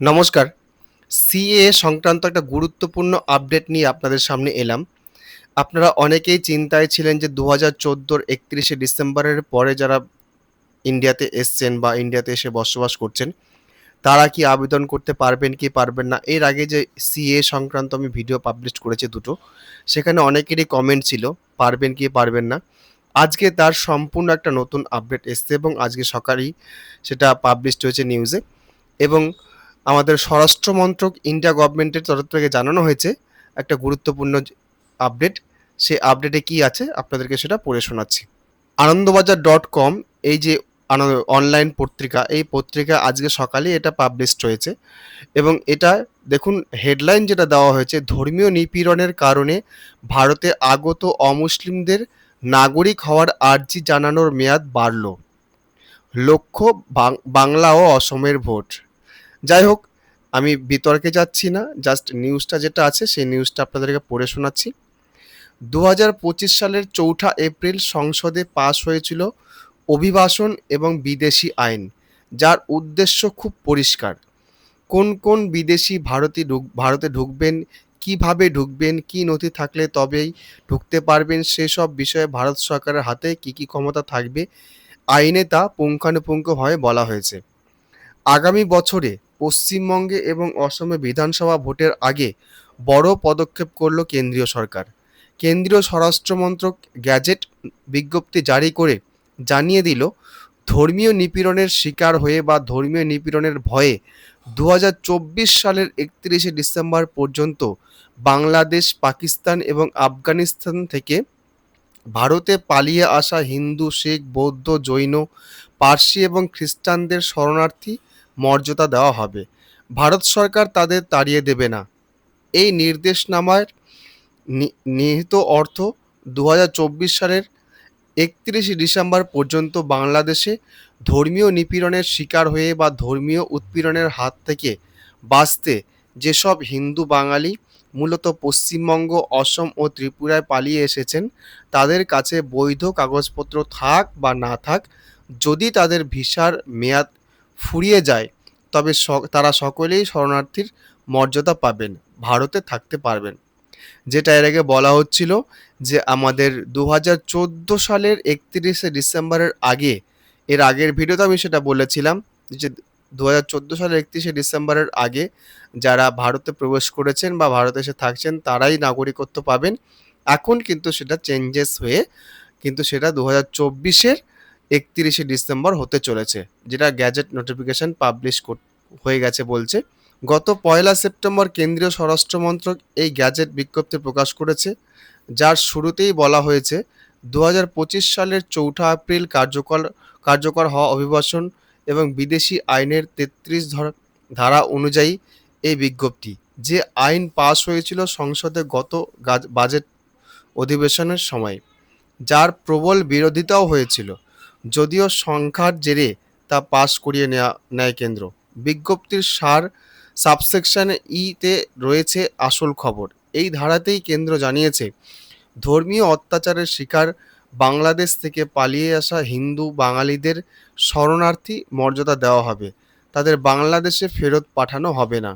নমস্কার। সিএ সংক্রান্ত একটা গুরুত্বপূর্ণ আপডেট নিয়ে আপনাদের সামনে এলাম। আপনারা অনেকেই চিন্তায় ছিলেন যে দু হাজার চোদ্দোর একত্রিশে ডিসেম্বরের পরে যারা ইন্ডিয়াতে এসছেন বা ইন্ডিয়াতে এসে বসবাস করছেন, তারা কি আবেদন করতে পারবেন কি পারবেন না? এর আগে যে সিএ সংক্রান্ত আমি ভিডিও পাবলিশ করেছি দুটো, সেখানে অনেকেরই কমেন্ট ছিল, পারবেন কি পারবেন না? আজকে তার সম্পূর্ণ একটা নতুন আপডেট এসছে এবং আজকে সকালেই সেটা পাবলিশড হয়েছে নিউজে এবং আমাদের স্বরাষ্ট্র মন্ত্রক ইন্ডিয়া গভর্নমেন্টের তরফ থেকে জানানো হয়েছে একটা গুরুত্বপূর্ণ আপডেট সে আপডেটে কি আছে আপনাদেরকে সেটা পড়ে শোনাচ্ছি। আনন্দবাজার ডট কম এই যে অনলাইন পত্রিকা, এই পত্রিকা আজকে সকালে এটা পাবলিশড হয়েছে এবং এটা দেখুন হেডলাইন যেটা দেওয়া হয়েছে, ধর্মীয় নিপীড়নের কারণে ভারতে আগত অমুসলিমদের নাগরিক হওয়ার আর্জি জানানোর মেয়াদ বাড়ল। লক্ষ্য বাংলা ও অসমের ভোট। যাই হোক, আমি বিতর্কে যাচ্ছি না জাস্ট নিউজটা যেটা আছে সেই নিউজটা আপনাদেরকে পড়ে শোনাচ্ছি। দু হাজার পঁচিশ সালের চৌঠা এপ্রিল সংসদে পাশ হয়েছিল অভিবাসন এবং বিদেশি আইন, যার উদ্দেশ্য খুব পরিষ্কার। কোন কোন বিদেশি ভারতে ঢুক, ভারতে ঢুকবেন, কীভাবে ঢুকবেন, কি নথি থাকলে তবেই ঢুকতে পারবেন, সেসব বিষয়ে ভারত সরকারের হাতে কি কি ক্ষমতা থাকবে, আইনে তা পুঙ্খানুপুঙ্খভাবে বলা হয়েছে। আগামী বছরে পশ্চিমবঙ্গে এবং অসমে বিধানসভা ভোটের আগে বড় পদক্ষেপ করল কেন্দ্রীয় সরকার। কেন্দ্রীয় স্বরাষ্ট্রমন্ত্রক গ্যাজেট বিজ্ঞপ্তি জারি করে জানিয়ে দিল, ধর্মীয় নিপীড়নের শিকার হয়ে বা ধর্মীয় নিপীড়নের ভয়ে দু হাজার চব্বিশ সালের একত্রিশে ডিসেম্বর পর্যন্ত বাংলাদেশ, পাকিস্তান এবং আফগানিস্তান থেকে ভারতে পালিয়ে আসা হিন্দু, শিখ, বৌদ্ধ, জৈন, পার্সি এবং খ্রিস্টানদের শরণার্থী মর্যাদা দেওয়া হবে। ভারত সরকার তাদের তাড়িয়ে দেবে না। এই নির্দেশনামার নিহিত অর্থ দু হাজার চব্বিশ সালের একত্রিশে ডিসেম্বর পর্যন্ত বাংলাদেশে ধর্মীয় নিপীড়নের শিকার হয়ে বা ধর্মীয় উৎপীড়নের হাত থেকে বাঁচতে যেসব হিন্দু বাঙালি, মূলত পশ্চিমবঙ্গ, অসম ও ত্রিপুরায় পালিয়ে এসেছেন, তাদের কাছে বৈধ কাগজপত্র থাক বা না থাক, যদি তাদের ভিসার মেয়াদ ফুরিয়ে যায়, তবে তারা সকলেই শরণার্থীর মর্যাদা পাবেন, ভারতে থাকতে পারবেন। যেটা এর আগে বলা হচ্ছিল যে আমাদের দু হাজার চোদ্দ সালের একত্রিশে ডিসেম্বরের আগে, এর আগের ভিডিওতে আমি সেটা বলেছিলাম যে দু হাজার চোদ্দ সালের একত্রিশে ডিসেম্বরের আগে যারা ভারতে প্রবেশ করেছেন বা ভারতে এসে থাকছেন, তারাই নাগরিকত্ব পাবেন। এখন কিন্তু সেটা চেঞ্জেস হয়ে, কিন্তু সেটা দু হাজার চব্বিশের একত্রিশে ডিসেম্বর হতে চলেছে, যেটা গ্যাজেট নোটিফিকেশন পাবলিশ হয়ে গেছে বলছে। গত পয়লা সেপ্টেম্বর কেন্দ্রীয় স্বরাষ্ট্র মন্ত্রক এই গ্যাজেট বিজ্ঞপ্তি প্রকাশ করেছে, যার শুরুতেই বলা হয়েছে দু হাজার পঁচিশ সালের চৌঠা এপ্রিল কার্যকর কার্যকর হওয়া অভিবাসন এবং বিদেশি আইনের তেত্রিশ ধারা অনুযায়ী এই বিজ্ঞপ্তি। যে আইন পাশ হয়েছিল সংসদে গত বাজেট অধিবেশনের সময়, যার প্রবল বিরোধিতাও হয়েছিল। যদিও সংখ্যার জেরে তা পাশ করিয়ে নেওয়া নেয় কেন্দ্র। বিজ্ঞপ্তির সার সাবসেকশন ইতে রয়েছে আসল খবর। এই ধারাতেই কেন্দ্র জানিয়েছে, ধর্মীয় অত্যাচারের শিকার বাংলাদেশ থেকে পালিয়ে আসা হিন্দু বাঙালিদের শরণার্থী মর্যাদা দেওয়া হবে। তাদের বাংলাদেশে ফেরত পাঠানো হবে না।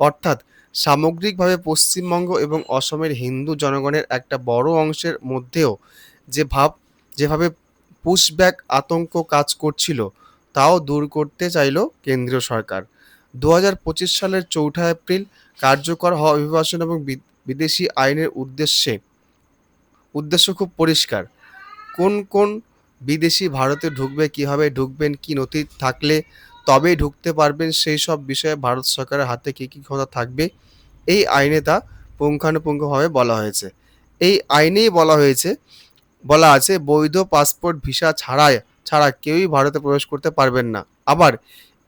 অর্থাৎ, সামগ্রিকভাবে পশ্চিমবঙ্গ এবং অসমের হিন্দু জনগণের একটা বড় অংশের মধ্যেও যে ভাব যেভাবে পুশব্যাক আতঙ্ক কাজ করছিল, তাও দূর করতে চাইল কেন্দ্রীয় সরকার। দু হাজার পঁচিশ সালের চৌঠা এপ্রিল কার্যকর হওয়া অভিবাসন এবং বিদেশি আইনের উদ্দেশ্যে, উদ্দেশ্য খুব পরিষ্কার। কোন কোন বিদেশি ভারতে ঢুকবে, কীভাবে ঢুকবেন, কী নথি থাকলে তবেই ঢুকতে পারবেন, সেই সব বিষয়ে ভারত সরকারের হাতে কী কী ক্ষমতা থাকবে, এই আইনে তা পুঙ্খানুপুঙ্খভাবে বলা হয়েছে। এই আইনেই বলা হয়েছে বলা আছে, বৈধ পাসপোর্ট ভিসা ছাড়াই ছাড়া কেউই ভারতে প্রবেশ করতে পারবেন না। আবার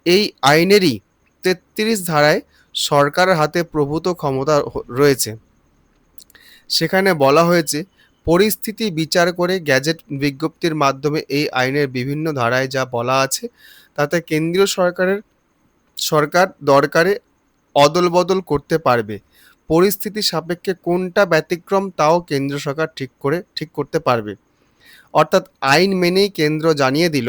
এই আইনেরই তেত্রিশ ধারায় সরকারের হাতে প্রভূত ক্ষমতা রয়েছে। সেখানে বলা হয়েছে, পরিস্থিতি বিচার করে গ্যাজেট বিজ্ঞপ্তির মাধ্যমে এই আইনের বিভিন্ন ধারায় যা বলা আছে, তাতে কেন্দ্রীয় সরকারের, সরকার দরকারে অদল বদল করতে পারবে। পরিস্থিতি সাপেক্ষে কোনটা ব্যতিক্রম তাও কেন্দ্র সরকার ঠিক করে, ঠিক করতে পারবে। অর্থাৎ আইন মেনেই কেন্দ্র জানিয়ে দিল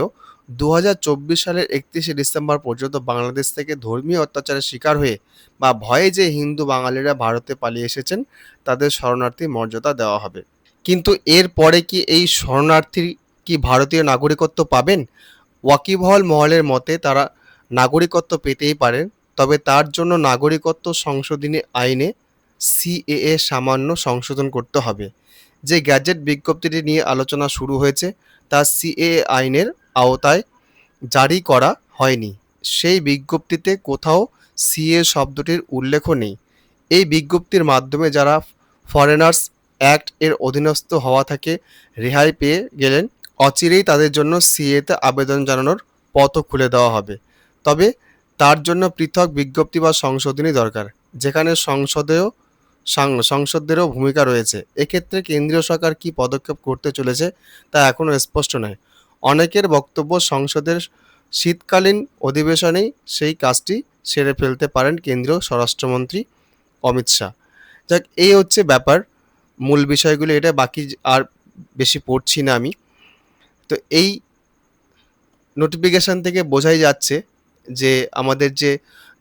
দু হাজার চব্বিশ সালের একত্রিশে ডিসেম্বর পর্যন্ত বাংলাদেশ থেকে ধর্মীয় অত্যাচারের শিকার হয়ে বা ভয়ে যে হিন্দু বাঙালিরা ভারতে পালিয়ে এসেছেন, তাদের শরণার্থী মর্যাদা দেওয়া হবে। কিন্তু এর পরে কি এই শরণার্থী কি ভারতীয় নাগরিকত্ব পাবেন? ওয়াকিবহল মহলের মতে তারা নাগরিকত্ব পেতেই পারেন, তবে তার জন্য নাগরিকত্ব সংশোধনী আইনে সিএএ সামান্য সংশোধন করতে হবে। যে গ্যাজেট বিজ্ঞপ্তিটি নিয়ে আলোচনা শুরু হয়েছে, তা সিএএ আইনের আওতায় জারি করা হয়নি। সেই বিজ্ঞপ্তিতে কোথাও সিএ শব্দটির উল্লেখ নেই। এই বিজ্ঞপ্তির মাধ্যমে যারা ফরেনার্স অ্যাক্ট এর অধীনস্থ হওয়া থেকে রেহাই পেয়ে গেলেন, অচিরেই তাদের জন্য সিএতে আবেদন জানানোর পথও খুলে দেওয়া হবে। তবে তার জন্য পৃথক বিজ্ঞপ্তি বা সংশোধনী দরকার। যেখানে সংসদেও সংসদদেরও ভূমিকা রয়েছে। এক্ষেত্রে কেন্দ্রীয় সরকার কি পদক্ষেপ করতে চলেছে তা এখনও স্পষ্ট নয়। অনেকের বক্তব্য সংসদের শীতকালীন অধিবেশনেই সেই কাজটি সেরে ফেলতে পারেন কেন্দ্রীয় স্বরাষ্ট্রমন্ত্রী অমিত শাহ। যাক, এই হচ্ছে ব্যাপার। মূল বিষয়গুলো এটা, বাকি আর বেশি পড়ছি না আমি। তো এই নোটিফিকেশান থেকে বোঝাই যাচ্ছে যে আমাদের যে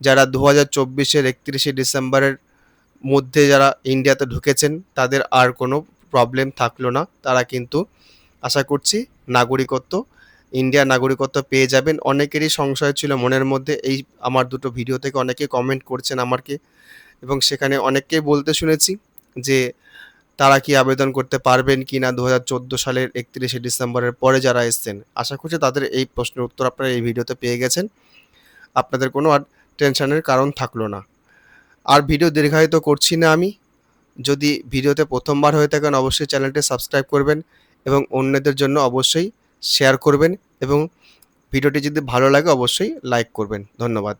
যারা দু হাজার চব্বিশের একত্রিশে ডিসেম্বরের মধ্যে যারা ইন্ডিয়াতে ঢুকেছেন, তাদের আর কোনো প্রবলেম থাকল না। তারা কিন্তু আশা করছি নাগরিকত্ব ইন্ডিয়ার নাগরিকত্ব পেয়ে যাবেন। অনেকেরই সংশয় ছিল মনের মধ্যে, এই আমার দুটো ভিডিও থেকে অনেকে কমেন্ট করছেন আমাকে এবং সেখানে অনেককেই বলতে শুনেছি যে, তারা কি আবেদন করতে পারবেন কি না দু হাজার চোদ্দ সালের একত্রিশে ডিসেম্বরের পরে যারা এসছেন। আশা করছি তাদের এই প্রশ্নের উত্তর আপনারা এই ভিডিওতে পেয়ে গেছেন। আপনাদের কোনো আর টেনশনের কারণ থাকল না। আর ভিডিও দীর্ঘায়িত করছি না আমি। যদি ভিডিওতে প্রথমবার হয়ে থাকেন, অবশ্যই চ্যানেলটি সাবস্ক্রাইব করবেন এবং অন্যদের জন্য অবশ্যই শেয়ার করবেন এবং ভিডিওটি যদি ভালো লাগে, অবশ্যই লাইক করবেন। ধন্যবাদ।